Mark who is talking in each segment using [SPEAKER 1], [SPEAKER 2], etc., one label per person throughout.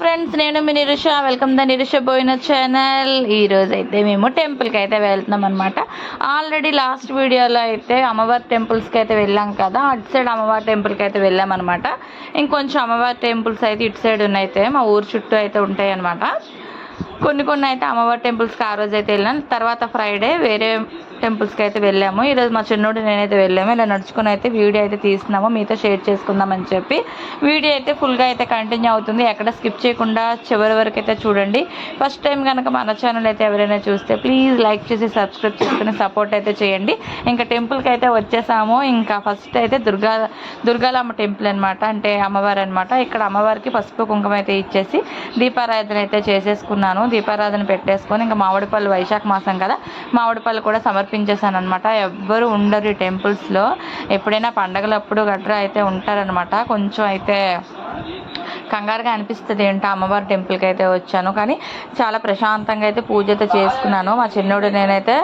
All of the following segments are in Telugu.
[SPEAKER 1] ఫ్రెండ్స్ నేను మీ నిరుష. వెల్కమ్ ద నిరుష పోయిన ఛానల్ ఈరోజు అయితే మేము టెంపుల్కి అయితే వెళ్తున్నాం అనమాట ఆల్రెడీ లాస్ట్ వీడియోలో అయితే అమ్మవారి టెంపుల్స్కి అయితే వెళ్ళాం కదా. అటు సైడ్ అమ్మవారి టెంపుల్కి అయితే వెళ్ళాం అనమాట ఇంకొంచెం అమ్మవారి టెంపుల్స్ అయితే ఇటు సైడ్ ఉన్నాయి మా ఊరు చుట్టూ అయితే ఉంటాయి అనమాట కొన్ని కొన్ని అయితే అమ్మవారి టెంపుల్స్కి ఆ రోజు అయితే వెళ్ళాను. తర్వాత ఫ్రైడే వేరే టెంపుల్స్కి అయితే వెళ్ళాము. ఈరోజు మా చిన్నోడు నేనైతే వెళ్ళాము. ఇలా నడుచుకుని అయితే వీడియో అయితే తీస్తున్నాము. మీతో షేర్ చేసుకుందామని చెప్పి. వీడియో అయితే ఫుల్గా అయితే కంటిన్యూ అవుతుంది. ఎక్కడ స్కిప్ చేయకుండా చివరి వరకు అయితే చూడండి. ఫస్ట్ టైం కనుక మన ఛానల్ అయితే ఎవరైనా చూస్తే ప్లీజ్ లైక్ చేసి సబ్స్క్రైబ్ చేసుకుని సపోర్ట్ అయితే చేయండి. ఇంకా టెంపుల్కి అయితే వచ్చేసాము. ఇంకా ఫస్ట్ అయితే దుర్గా దుర్గాలమ్మ టెంపుల్ అనమాట అంటే అమ్మవారు అనమాట ఇక్కడ అమ్మవారికి పసుపు కుంకుమ అయితే ఇచ్చేసి దీపారాధన అయితే చేసేసుకున్నాను. దీపారాధన పెట్టేసుకొని ఇంకా మామిడిపళ్ళు వైశాఖ మాసం కదా మామిడిపళ్ళు కూడా సమర్పించేసాను అనమాట ఎవ్వరు ఉండరు ఈ టెంపుల్స్లో. ఎప్పుడైనా పండగలప్పుడు గట్రా అయితే ఉంటారనమాట కొంచెం అయితే కంగారుగా అనిపిస్తుంది ఏంటో అమ్మవారి టెంపుల్కి అయితే వచ్చాను. కానీ చాలా ప్రశాంతంగా అయితే పూజ అయితే చేసుకున్నాను. మా చిన్నోడు నేనైతే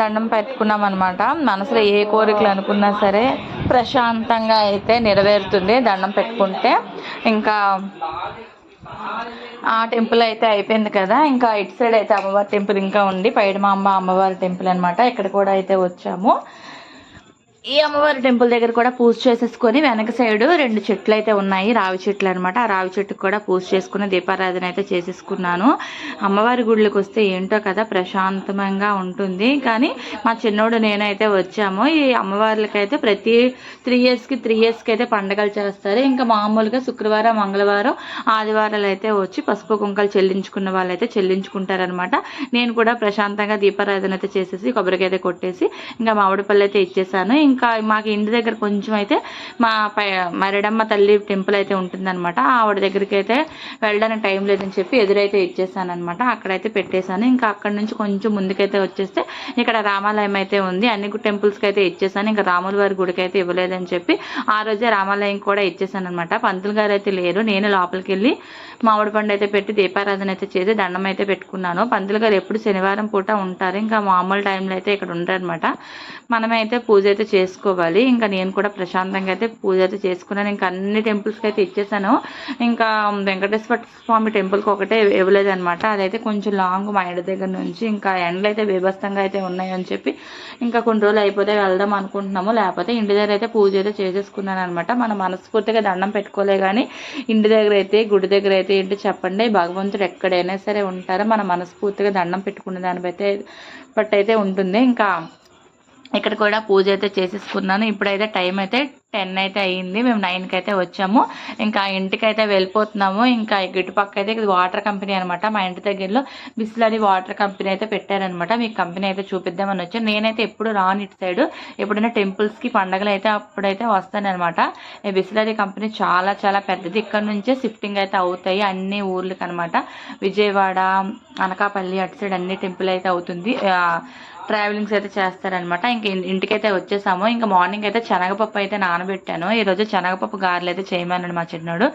[SPEAKER 1] దండం పెట్టుకున్నాం అనమాట మనసులో ఏ కోరికలు అనుకున్నా సరే ప్రశాంతంగా అయితే నెరవేరుతుంది దండం పెట్టుకుంటే. ఇంకా ఆ టెంపుల్ అయితే అయిపోయింది కదా. ఇంకా ఇటు సైడ్ అయితే అమ్మవారి టెంపుల్ ఇంకా ఉంది. పైడమాంబ అమ్మవారి టెంపుల్ అనమాట ఇక్కడ కూడా అయితే వచ్చాము. ఈ అమ్మవారి టెంపుల్ దగ్గర కూడా పూజ చేసేసుకొని వెనక సైడ్ రెండు చెట్లు అయితే ఉన్నాయి రావి చెట్లు అనమాట ఆ రావి చెట్టుకు కూడా పూజ చేసుకుని దీపారాధన అయితే చేసేసుకున్నాను. అమ్మవారి గుడికి వస్తే ఏంటో కదా ప్రశాంతంగా ఉంటుంది. కానీ మా చిన్నోడు నేనైతే వచ్చాము. ఈ అమ్మవార్లకి అయితే ప్రతి త్రీ ఇయర్స్కి త్రీ ఇయర్స్కి అయితే పండగలు చేస్తారు. ఇంకా మామూలుగా శుక్రవారం మంగళవారం ఆదివారాలు అయితే వచ్చి పసుపు కుంకలు చెల్లించుకున్న వాళ్ళు అయితే చెల్లించుకుంటారనమాట నేను కూడా ప్రశాంతంగా దీపారాధన అయితే చేసేసి కొబ్బరికాయ అయితే కొట్టేసి ఇంకా మామిడిపల్లి అయితే ఇచ్చేసాను. ఇంకా మాకు ఇంటి దగ్గర కొంచెం అయితే మా పై మరిడమ్మ తల్లి టెంపుల్ అయితే ఉంటుందన్నమాట. ఆవిడ దగ్గరికి అయితే వెళ్ళడానికి టైం లేదని చెప్పి ఎదురైతే ఇచ్చేసాను అక్కడైతే పెట్టేశాను. ఇంకా అక్కడ నుంచి కొంచెం ముందుకైతే వచ్చేస్తే ఇక్కడ రామాలయం అయితే ఉంది. అన్ని టెంపుల్స్కి అయితే ఇచ్చేసాను. ఇంకా రాముల వారి గుడికి అయితే ఇవ్వలేదని చెప్పి ఆ రోజే రామాలయం కూడా ఇచ్చేసాను అనమాట పంతులు గారు అయితే లేరు. నేను లోపలికి వెళ్ళి మామిడి పండు అయితే పెట్టి దీపారాధన అయితే చేసి దండం అయితే పెట్టుకున్నాను. పంతులు గారు ఎప్పుడు శనివారం పూట ఉంటారు. ఇంకా మామూలు టైంలో అయితే ఇక్కడ ఉంటారనమాట మనమైతే పూజ అయితే చేసుకోవాలి. ఇంకా నేను కూడా ప్రశాంతంగా అయితే పూజ అయితే చేసుకున్నాను. ఇంకా అన్ని టెంపుల్స్కి అయితే ఇచ్చేసాను. ఇంకా వెంకటేశ్వర స్వామి టెంపుల్కి ఒకటే ఇవ్వలేదనమాట అదైతే కొంచెం లాంగ్ మా ఇంటి దగ్గర నుంచి. ఇంకా ఎండలు అయితే బీభత్సంగా అయితే ఉన్నాయని చెప్పి ఇంకా కొన్ని రోజులు అయిపోతే వెళ్దాం అనుకుంటున్నాము. లేకపోతే ఇంటి దగ్గర అయితే పూజ అయితే చేసేసుకున్నాను అనమాట మన మనస్ఫూర్తిగా దండం పెట్టుకోలే కానీ ఇంటి దగ్గర అయితే గుడి దగ్గర అయితే ఏంటి చెప్పండి? భగవంతుడు ఎక్కడైనా సరే ఉంటారో. మన మనస్ఫూర్తిగా దండం పెట్టుకునే దాన్ని బట్టి బట్టి అయితే ఉంటుంది. ఇంకా ఇక్కడ కూడా పూజ అయితే చేసేసుకున్నాను. ఇప్పుడైతే టైం అయితే టెన్ అయితే అయ్యింది మేము నైన్కి అయితే వచ్చాము. ఇంకా ఇంటికి అయితే వెళ్ళిపోతున్నాము. ఇంకా ఇటుపక్క అయితే ఇది వాటర్ కంపెనీ అనమాట మా ఇంటి దగ్గరలో బిస్లరీ వాటర్ కంపెనీ అయితే పెట్టారనమాట మీకు కంపెనీ అయితే చూపిద్దామని వచ్చాను. నేనైతే ఎప్పుడు రాను ఇటు సైడ్. ఎప్పుడైనా టెంపుల్స్కి పండగలు అయితే అప్పుడైతే వస్తానమాట ఈ బిస్లరీ కంపెనీ చాలా చాలా పెద్దది. ఇక్కడ నుంచే షిఫ్టింగ్ అయితే అవుతాయి అన్ని ఊర్లకి అనమాట విజయవాడ అనకాపల్లి అటు సైడ్ అన్ని టెంపుల్ అయితే అవుతుంది. ట్రావెలింగ్స్ అయితే చేస్తారనమాట ఇంక ఇంటికైతే వచ్చేసాము. ఇంకా మార్నింగ్ అయితే శనగపప్పు అయితే నానబెట్టాను. ఈరోజు శనగపప్పు గారెలు అయితే చేయమన్నాడు మా చిన్నోడు.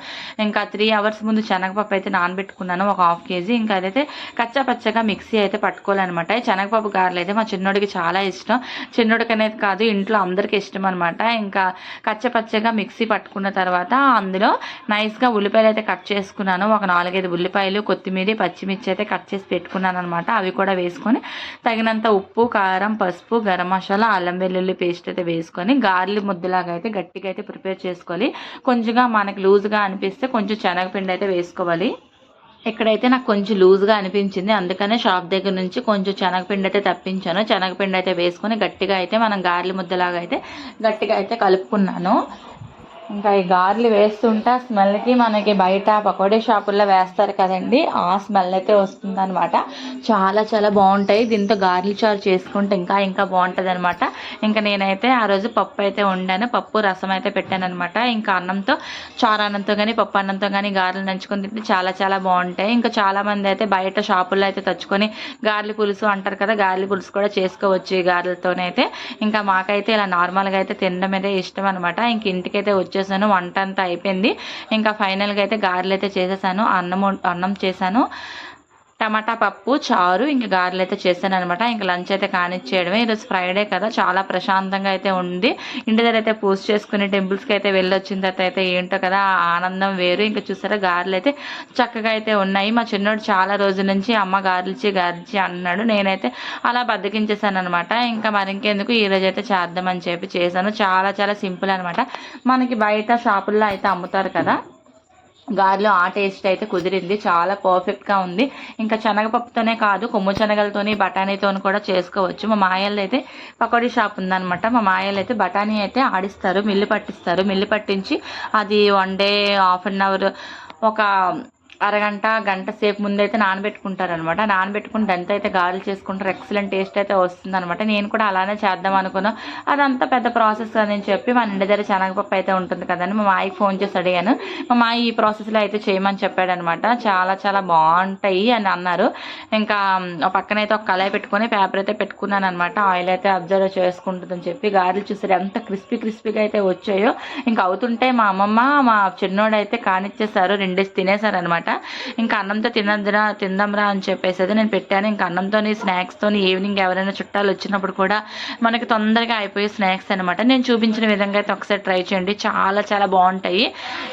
[SPEAKER 1] ఇంకా త్రీ అవర్స్ ముందు శనగపప్పు అయితే నానబెట్టుకున్నాను ఒక హాఫ్ కేజీ. ఇంకా అదైతే కచ్చా పచ్చగా మిక్సీ అయితే పట్టుకోవాలన్నమాట. శనగపప్పు గారెలు అయితే మా చిన్నోడికి చాలా ఇష్టం. చిన్నోడికి అనేది కాదు ఇంట్లో అందరికీ ఇష్టం అనమాట ఇంకా కచ్చపచ్చగా మిక్సీ పట్టుకున్న తర్వాత అందులో నైస్గా ఉల్లిపాయలు అయితే కట్ చేసుకున్నాను. ఒక నాలుగైదు ఉల్లిపాయలు కొత్తిమీర పచ్చిమిర్చి అయితే కట్ చేసి పెట్టుకున్నాను అనమాట అవి కూడా వేసుకొని తగినంత ఉప్పు ఉప్పు కారం పసుపు గరం మసాలా అల్లం వెల్లుల్లి పేస్ట్ అయితే వేసుకొని గార్లి ముద్దలాగా అయితే గట్టిగా అయితే ప్రిపేర్ చేసుకోవాలి. కొంచెంగా మనకి లూజ్గా అనిపిస్తే కొంచెం శనగపిండి అయితే వేసుకోవాలి. ఇక్కడైతే నాకు కొంచెం లూజ్గా అనిపించింది అందుకనే షాప్ దగ్గర నుంచి కొంచెం శనగపిండి అయితే తప్పించాను. శనగపిండి అయితే వేసుకొని గట్టిగా అయితే మనం గార్లి ముద్దలాగా అయితే గట్టిగా అయితే కలుపుకున్నాను. ఇంకా ఈ గార్లు వేస్తుంటే ఆ స్మెల్కి మనకి బయట పకోడీ షాపుల్లో వేస్తారు కదండి. ఆ స్మెల్ అయితే వస్తుంది అనమాట చాలా చాలా బాగుంటాయి. దీంతో గార్లు చారు చేసుకుంటే ఇంకా ఇంకా బాగుంటుంది అనమాట ఇంకా నేనైతే ఆ రోజు పప్పు అయితే వండాను. పప్పు రసం అయితే పెట్టాను అనమాట ఇంకా అన్నంతో చారు అన్నంతో కానీ పప్పు అన్నంతో కానీ గారెలు నంచుకొని తింటే చాలా చాలా బాగుంటాయి. ఇంకా చాలామంది అయితే బయట షాపుల్లో అయితే తెచ్చుకొని గార్లు పులుసు అంటారు కదా గార్లు పులుసు కూడా చేసుకోవచ్చు ఈ గారెలతోనైతే. ఇంకా మాకైతే ఇలా నార్మల్గా అయితే తినడం అయితే ఇష్టం అనమాట ఇంక ఇంటికైతే వచ్చి వచ్చేసాను వంట అంతా అయిపోయింది. ఇంకా ఫైనల్గా అయితే గారెలు అయితే చేసేసాను అన్నం అన్నం చేశాను. టమాటా పప్పు చారు ఇంకా గారెలు అయితే చేశాను అనమాట ఇంకా లంచ్ అయితే కానిచ్చేయడమే. ఈరోజు ఫ్రైడే కదా చాలా ప్రశాంతంగా అయితే ఉంది. ఇంటి దగ్గర అయితే పూజ చేసుకుని టెంపుల్స్కి అయితే వెళ్ళొచ్చిన తర్వాత అయితే ఏంటో కదా ఆనందం వేరు. ఇంకా చూసారా గారెలు అయితే చక్కగా అయితే ఉన్నాయి. మా చిన్నోడు చాలా రోజుల నుంచి అమ్మ గారెలిచ్చి గారెలిచ్చి అన్నాడు. నేనైతే అలా బద్దకించేసాను అనమాట ఇంకా మరి ఇంకెందుకు ఈరోజు అయితే చేద్దామని చెప్పి చేశాను. చాలా చాలా సింపుల్ అనమాట మనకి బయట షాపుల్లో అయితే అమ్ముతారు కదా. గారెలో ఆ టేస్ట్ అయితే కుదిరింది. చాలా పర్ఫెక్ట్గా ఉంది. ఇంకా శనగపప్పుతోనే కాదు కొమ్ము శనగలతోని బఠానీతోని కూడా చేసుకోవచ్చు. మా మాయల్లో అయితే పకోడీ షాప్ ఉందనమాట మా మాయలు అయితే బఠానీ అయితే ఆడిస్తారు మిల్లు పట్టిస్తారు. మిల్లు పట్టించి అది one day half an hour ఒక అరగంట గంట సేపు ముందైతే నానబెట్టుకుంటారనమాట. నానబెట్టుకుని దంత అయితే గారెలు చేసుకుంటారు. ఎక్సలెంట్ టేస్ట్ అయితే వస్తుందనమాట. నేను కూడా అలానే చేద్దాం అనుకున్నాను. అదంతా పెద్ద ప్రాసెస్ అని చెప్పి మన ఇంటి దగ్గర శనగపప్పు అయితే ఉంటుంది కదండి మా మాయకి ఫోన్ చేసి అడిగాను. మా మాయ ఈ ప్రాసెస్లో అయితే చేయమని చెప్పాడనమాట. చాలా చాలా బాగుంటాయి అని అన్నారు. ఇంకా పక్కన అయితే ఒక కళాయి పెట్టుకొని పేపర్ అయితే పెట్టుకున్నాను అనమాట ఆయిల్ అయితే అబ్జర్వ్ చేసుకుంటుందని చెప్పి గారెలు చూసారు. ఎంత క్రిస్పీ క్రిస్పీగా అయితే వచ్చాయో. ఇంకా అవుతుంటే మా అమ్మమ్మ మా చిన్నోడు అయితే కానిచ్చేసారు రెండేసి తినేసారు అనమాట. ఇంకా అన్నంతో తినద్దురా తిందాంరా అని చెప్పేసి అయితే నేను పెట్టాను. ఇంకా అన్నంతో స్నాక్స్తో ఈవినింగ్ ఎవరైనా చుట్టాలు వచ్చినప్పుడు కూడా మనకి తొందరగా అయిపోయే స్నాక్స్ అనమాట. నేను చూపించిన విధంగా అయితే ఒకసారి ట్రై చేయండి. చాలా చాలా బాగుంటాయి.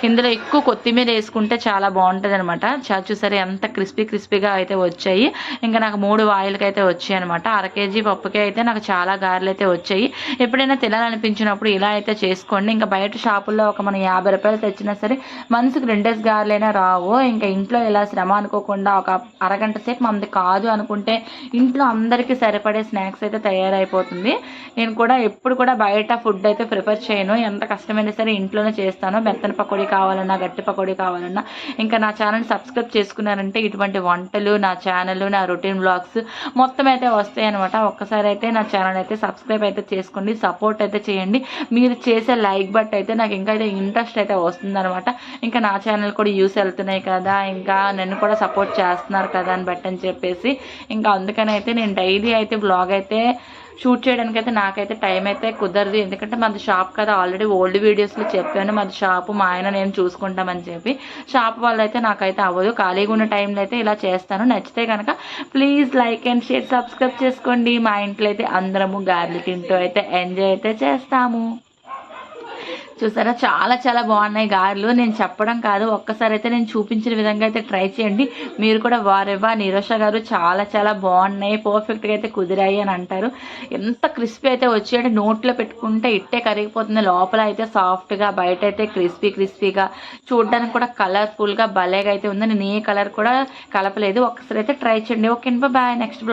[SPEAKER 1] ఇందులో ఎక్కువ కొత్తిమీర వేసుకుంటే చాలా బాగుంటుంది అనమాట. చూసారు ఎంత క్రిస్పీ క్రిస్పీగా అయితే వచ్చాయి. ఇంకా నాకు మూడు వాయిల్కి అయితే వచ్చాయి అనమాట. అర కేజీ పప్పుకి అయితే నాకు చాలా గారెలు అయితే వచ్చాయి. ఎప్పుడైనా తినాలనిపించినప్పుడు ఇలా అయితే చేసుకోండి. ఇంకా బయట షాపుల్లో ఒక మనం యాభై రూపాయలు తెచ్చినా సరే మనసుకు రెండేసి గారెలైనా రావు. ఇంకా ఇంట్లో ఇలా శ్రమ అనుకోకుండా ఒక అరగంట సేపు మనది కాదు అనుకుంటే ఇంట్లో అందరికీ సరిపడే స్నాక్స్ అయితే తయారైపోతుంది. నేను కూడా ఎప్పుడు కూడా బయట ఫుడ్ అయితే ప్రిఫర్ చేయను. ఎంత కష్టమైనా సరే ఇంట్లోనే చేస్తాను. మెత్తన పకోడీ కావాలన్నా గట్టి పకోడీ కావాలన్నా. ఇంకా నా ఛానల్ సబ్స్క్రైబ్ చేసుకున్నారంటే ఇటువంటి వంటలు నా ఛానల్ నా రొటీన్ బ్లాగ్స్ మొత్తం అయితే వస్తాయి అనమాట ఒక్కసారి అయితే నా ఛానల్ అయితే సబ్స్క్రైబ్ అయితే చేసుకోండి. సపోర్ట్ అయితే చేయండి. మీరు చేసే లైక్ బట్ అయితే నాకు ఇంకా అయితే ఇంట్రెస్ట్ అయితే వస్తుందన్నమాట. ఇంకా నా ఛానల్ కూడా యూస్ వెళ్తున్నాయి కదా. ఇంకా నన్ను కూడా సపోర్ట్ చేస్తున్నారు కదా అని బట్టి అని చెప్పేసి. ఇంకా అందుకని అయితే నేను డైలీ అయితే బ్లాగ్ అయితే షూట్ చేయడానికి అయితే నాకైతే టైం అయితే కుదరదు. ఎందుకంటే మాది షాప్ కదా ఆల్రెడీ ఓల్డ్ వీడియోస్లో చెప్పాను. మాది షాపు మా ఆయన నేను చూసుకుంటామని చెప్పి. షాప్ వాళ్ళు అయితే నాకైతే అవ్వదు. ఖాళీగా ఉన్న టైంలో అయితే ఇలా చేస్తాను. నచ్చితే కనుక please like and share subscribe చేసుకోండి. మా ఇంట్లో అయితే అందరము గార్లు తింటూ అయితే ఎంజాయ్ అయితే చేస్తాము. చూసారా? చాలా చాలా బాగున్నాయి గారెలు. నేను చెప్పడం కాదు ఒక్కసారి అయితే నేను చూపించిన విధంగా అయితే ట్రై చేయండి. మీరు కూడా వారెవా నిరోష గారు చాలా చాలా బాగున్నాయి. పర్ఫెక్ట్గా అయితే కుదిరాయి అని అంటారు. ఎంత క్రిస్పీ అయితే వచ్చి నోట్లో పెట్టుకుంటే ఇట్టే కరిగిపోతుంది. లోపల అయితే సాఫ్ట్గా బయట అయితే క్రిస్పీ క్రిస్పీగా చూడడానికి కూడా కలర్ఫుల్గా భలేగా అయితే ఉంది. నేను ఏ కలర్ కూడా కలపలేదు. ఒకసారి అయితే ట్రై చేయండి. Okay bye next